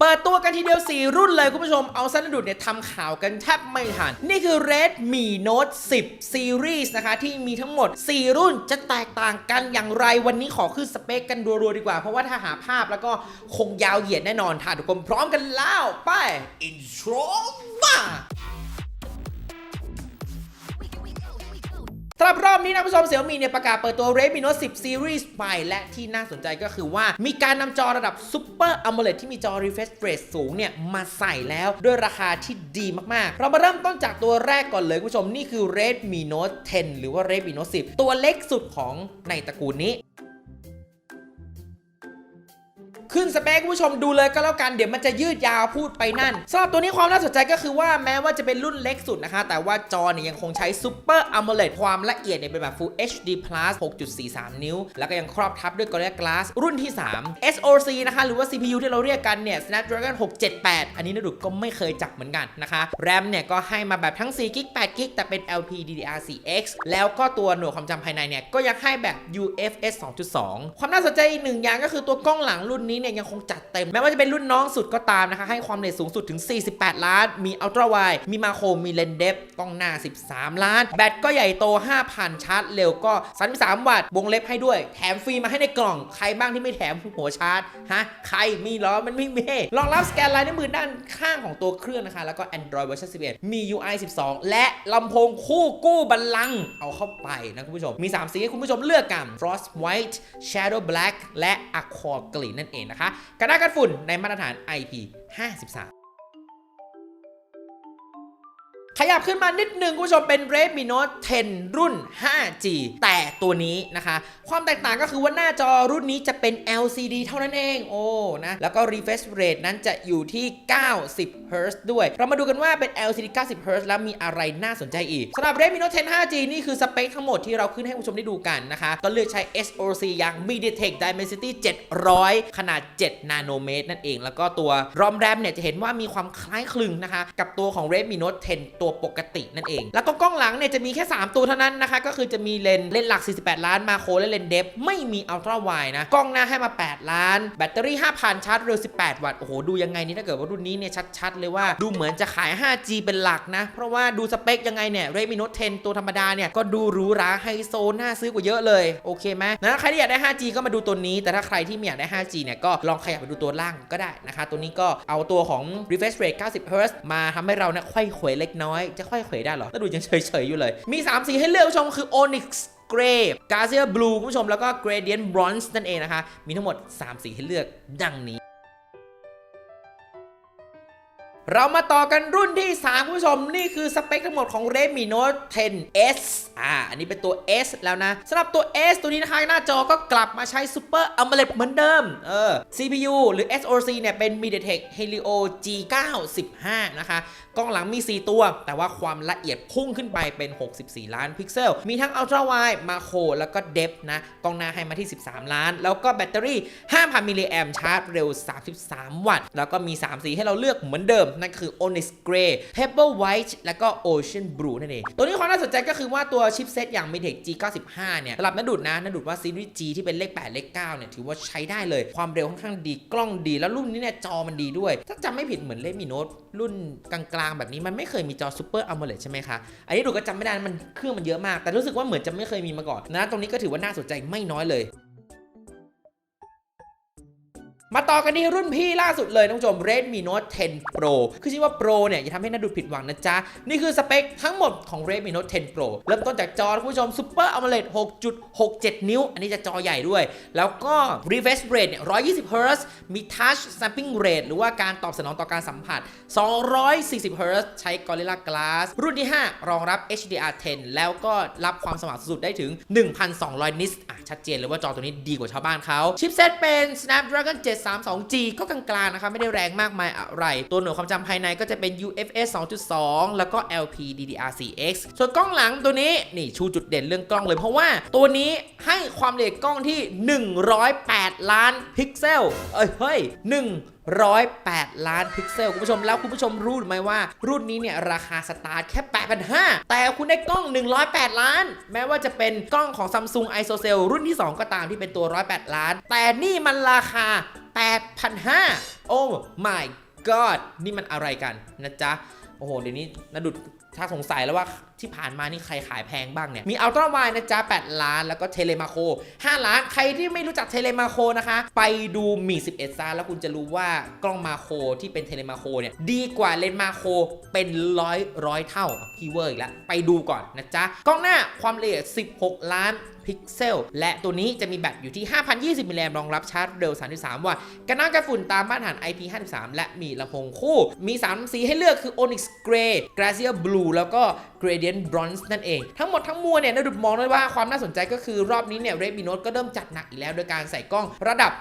เปิดตัวกันทีเดียว 4 รุ่นเลยคุณผู้ชม เอาสันดุดเนี่ยทำข่าวกันแทบไม่ทัน นี่คือ Redmi Note 10 Series นะคะ ที่มีทั้งหมด 4 รุ่นจะแตกต่างกันอย่างไรวันนี้ขอขึ้นสเปคกันรัวๆดีกว่า เพราะว่าถ้าหาภาพแล้วก็คงยาวเหยียดแน่นอนถ้าทุกคนพร้อมกันแล้ว ไป intro มา สำหรับรอบนี้นะผู้ชมเสี่ยมีเนี่ยประกาศเปิดตัว Redmi Note 10 Series ใหม่และที่น่าสนใจก็คือว่ามีการนำจอระดับ Super AMOLED ที่มีจอ refresh rate สูงเนี่ยมาใส่แล้วด้วยราคาที่ดีมากๆ เรามาเริ่มต้นจากตัวแรกก่อนเลยคุณผู้ชมนี่คือ Redmi Note 10 หรือว่า Redmi Note 10 ตัวเล็กสุดของในตระกูลนี้ ขึ้นสเปคคุณผู้ชมดูเลยก็แล้วกันเดี๋ยวมันจะยืดยาวพูดไปนั่นสำหรับตัวนี้ความน่าสนใจก็คือว่าแม้ว่าจะเป็นรุ่นเล็กสุดนะคะ แต่ว่าจอเนี่ยยังคงใช้ Super AMOLED ความละเอียดเนี่ยเป็นแบบ Full HD Plus 6.43 นิ้ว แล้วก็ยังครอบทับด้วย Gorilla Glass รุ่นที่ 3 SoC นะคะหรือว่า CPU ที่เราเรียกกันเนี่ย Snapdragon 678 อันนี้นะดุกก็ไม่เคยจับเหมือนกันนะคะ RAM เนี่ยก็ให้มาแบบทั้ง4 g b 8 g b แต่เป็น LPDDR4X แล้วก็ตัวหน่วยความจำภายในเนี่ยก็ยังให้แบบ UFS 2.2 ความน่าสนใจอีกหนึ่งอย่างก็คือตัวกล้องหลังรุ่นนี้เนี่ยยังคงจัดเต็ม แม้ว่าจะเป็นรุ่นน้องสุดก็ตามนะคะ ให้ความเร็วสูงสุดถึง 48 ล้าน มีอัลตร้าไวมีมาโครมีเลนเดฟกล้องหน้า 13 ล้าน แบตก็ใหญ่โต 5,000 ชาร์จเร็วก็33วัตต์วงเล็บให้ด้วย แถมฟรีมาให้ในกล่อง ใครบ้างที่ไม่แถมหัวชาร์จฮะใครมีหรอมันไม่มีรองรับสแกนลายนิ้วมือด้านข้างของตัวเครื่องนะคะแล้วก็ Android เวอร์ชัน11 มี UI 12 และลำโพงคู่กู้บัลลังก์เอาเข้าไปนะคุณผู้ชมมี 3 สีให้คุณผู้ชมเลือกกัน Frost White Shadow Black และ Aqua Green นั่นเองนะคะกันได้กันฝุ่นในมาตรฐาน IP 53 ขยับขึ้นมานิดนึงคุณผู้ชมเป็น Redmi Note 10 รุ่น 5G แต่ตัวนี้นะคะ ความแตกต่างก็คือว่าหน้าจอรุ่นนี้จะเป็น LCD เท่านั้นเอง โอ้นะ แล้วก็ refresh rate นั้นจะอยู่ที่ 90 Hz ด้วย เรามาดูกันว่าเป็น LCD 90 Hz แล้วมีอะไรน่าสนใจอีกสำหรับ Redmi Note 10 5G นี่คือสเปคทั้งหมดที่เราขึ้นให้คุณผู้ชมได้ดูกันนะคะ ก็เลือกใช้ SoC อย่าง MediaTek Dimensity 700 ขนาด 7 นาโนเมตรนั่นเอง แล้วก็ตัว ROM RAM เนี่ยจะเห็นว่ามีความคล้ายคลึงนะคะ กับตัวของ Redmi Note 10 ตัวปกตินั่นเอง แล้วก็กล้องหลังเนี่ยจะมีแค่ 3 ตัวเท่านั้นนะคะ ก็คือจะมีเลนเลนหลัก 48 ล้านมาโครและเลนเดฟไม่มีอัลตร้าไวนะ กล้องหน้าให้มา 8 ล้าน แบตเตอรี่ 5,000 ชาร์จเร็ว 18 วัตต์ โอ้โห ดูยังไงนี่ถ้าเกิดว่ารุ่นนี้เนี่ยชัดๆ เลยว่าดูเหมือนจะขาย 5G เป็นหลักนะ เพราะว่าดูสเปคยังไงเนี่ย Redmi Note 10 ตัวธรรมดาเนี่ยก็ดูหรูหราไฮโซน่าซื้อกว่าเยอะเลยโอเคไหมนะใครที่อยากได้ 5G ก็มาดูตัวนี้ แต่ถ้าใครที่ไม่อยากได้ 5G เนี่ยก็ลองขยับไปดูตัวล่างก็ได้นะคะ ตัวนี้ก็เอาตัวของ refresh rate 90 Hz มาทำให้เราเนี่ยค่อยเขวเล็กน้อยจะค่อยเขวได้เหรอแล้วดูยังเฉยๆอยู่เลย มี 3 สีให้เลือกคุณผู้ชมคือ Onyx Grey g a z i a Blue คุณผู้ชมแล้วก็ Gradient Bronze นั่นเองนะคะ มีทั้งหมด 3 สีให้เลือกดังนี้ เรามาต่อกันรุ่นที่ 3 คุณผู้ชม นี่คือสเปคทั้งหมดของ Redmi Note 10s อ่า อันนี้เป็นตัว S แล้วนะสำหรับตัว S ตัวนี้นะคะ หน้าจอก็กลับมาใช้ Super AMOLED เหมือนเดิม เออ CPU หรือ SoC เนี่ย เป็น MediaTek Helio G915 นะคะ กล้องหลังมี 4 ตัว แต่ว่าความละเอียดพุ่งขึ้นไปเป็น 64 ล้านพิกเซล มีทั้ง Ultra Wide Macro แล้วก็ Depth นะ กล้องหน้าให้มาที่ 13 ล้าน แล้วก็แบตเตอรี่ 5,000 มิลลิแอมชาร์จเร็ว 33 วัตต์ แล้วก็มี 3 สีให้เราเลือกเหมือนเดิมนั่นคือ Onyx Grey Pebble White แล้วก็ Ocean Blue นั่นเอง ตัวนี้ความน่าสนใจก็คือว่าตัวชิปเซตอย่าง MediaTek G95 เนี่ยสำหรับนัดดุดนะนัดดุดว่าซีรีส์ G ที่เป็นเลข 8 เลข9เนี่ยถือว่าใช้ได้เลย ความเร็วค่อนข้างดีกล้องดี แล้วรุ่นนี้เนี่ยจอมันดีด้วย ถ้าจำไม่ผิดเหมือน Redmi Note รุ่นกลางๆ แบบนี้มันไม่เคยมีจอ Super AMOLED ใช่ไหมคะอันนี้ดูก็จำไม่ได้มันเครื่องมันเยอะมาก แต่รู้สึกว่าเหมือนจะไม่เคยมีมาก่อนนะตรงนี้ก็ถือว่าน่าสนใจไม่น้อยเลย มาต่อกันที่รุ่นพี่ล่าสุดเลยน้องผู้ชม Redmi Note 10 Pro คือชื่อว่า Pro เนี่ยอย่าทำให้น่าดูผิดหวังนะจ๊ะ นี่คือสเปคทั้งหมดของ Redmi Note 10 Pro เริ่มต้นจากจอคุณผู้ชม Super AMOLED 6.67 นิ้ว อันนี้จะจอใหญ่ด้วย แล้วก็ refresh rate เนี่ย 120 Hz มี touch sampling rate หรือว่าการตอบสนองต่อการสัมผัส 240 Hz ใช้ Gorilla Glass รุ่นที่ 5 รองรับ HDR10 แล้วก็รับความสว่างสูงสุดได้ถึง 1,200นิตอะชัดเจนเลยว่าจอตัวนี้ดีกว่าชาวบ้านเขาชิปเซตเป็น Snapdragon 732G ก็กลางๆนะครับไม่ได้แรงมากมายอะไร ตัวหน่วยความจำภายในก็จะเป็น UFS 2.2 แล้วก็ LPDDR4X ส่วนกล้องหลังตัวนี้นี่ชูจุดเด่นเรื่องกล้องเลยเพราะว่าตัวนี้ให้ความละเอียดกล้องที่ 108 ล้านพิกเซล เอ้ยเฮ้ย108 ล้านพิกเซล คุณผู้ชมแล้วคุณผู้ชมรู้ไหมว่า รุ่นนี้เนี่ย ราคาสตาร์ทแค่ 8,500 แต่คุณได้กล้อง 108 ล้าน แม้ว่าจะเป็นกล้องของ Samsung ISOCELL รุ่นที่ 2 ก็ตามที่เป็นตัว 108 ล้าน แต่นี่มันราคา 8,500 โอ้ my god นี่มันอะไรกันนะจ๊ะ โอ้โห เดี๋ยวนี้นาดุด ถ้าสงสัยแล้วว่าที่ผ่านมานี่ใครขายแพงบ้างเนี่ย มีอัลตร้าไวนะจ๊ะ 8 ล้าน แล้วก็เทเลมาโค 5 ล้าน ใครที่ไม่รู้จักเทเลมาโคนะคะ ไปดูมี 11 ซาแล้วคุณจะรู้ว่ากล้องมาโคที่เป็นเทเลมาโคเนี่ย ดีกว่าเลนมาโคเป็นร้อยร้อยเท่าพี่เวอร์อีกแล้ว ไปดูก่อนนะจ๊ะ กล้องหน้าความละเอียด 16 ล้านพิกเซลและตัวนี้จะมีแบตอยู่ที่ 5,020มิลลิแอมป์รองรับชาร์จเร็ว 33 วัตต์กันน้ำกันฝุ่นตามมาตรฐาน IP53 และมีลำโพงคู่ มี 3 สีให้เลือกคือ Onyx Gray Glacier Blue แล้วก็ Gradient Bronze นั่นเอง ทั้งหมดทั้งมวลเนี่ยนาดุดมองเลยว่าความน่าสนใจก็คือรอบนี้เนี่ย Redmi Note ก็เริ่มจัดหนักอีกแล้ว โดยการใส่กล้องระดับ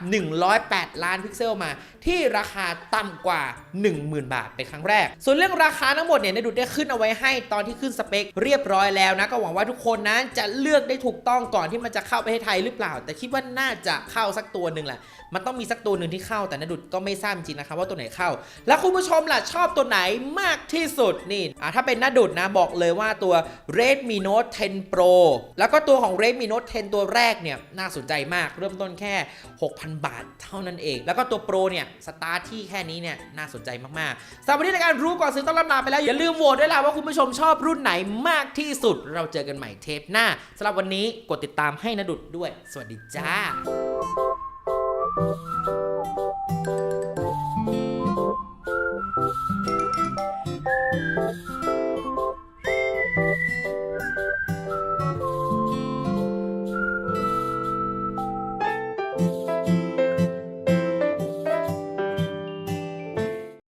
108 ล้านพิกเซลมา ที่ราคาต่ำกว่า 10,000 บาทเป็นครั้งแรก ส่วนเรื่องราคาทั้งหมดเนี่ยนาดุดได้ขึ้นเอาไว้ให้ตอนที่ขึ้นสเปคเรียบร้อยแล้วนะก็หวังว่าทุกคนนั้นจะเลือกได้ถูกต้องก่อนที่มันจะเข้าประเทศไทยหรือเปล่า แต่คิดว่าน่าจะเข้าสักตัวหนึ่งแหละมันต้องมีสักตัวหนึ่งที่เข้าแต่นาดุดก็ไม่ทราบจริงนะครับว่าตัวไหนเข้า แล้วคุณผู้ชมล่ะชอบตัวไหนมากที่สุดนี่อะถ้าเป็นนดุดนะบอกเลยยว่าตัว Redmi Note 10 Pro แล้วก็ตัวของ Redmi Note 10 ตัวแรกเนี่ยน่าสนใจมากเริ่มต้นแค่ 6,000 บาทเท่านั้นเอง แล้วก็ตัว Pro เนี่ยสตาร์ทที่แค่นี้เนี่ยน่าสนใจมากๆสำหรับวันนี้ในการรู้ก่อนซื้อต้องรับนาไปแล้ว อย่าลืมโหวตด้วยล่ะว่าคุณผู้ชมชอบรุ่นไหนมากที่สุด เราเจอกันใหม่เทปหน้าสำหรับวันนี้กดติดตามให้นะดุดด้วย สวัสดีจ้า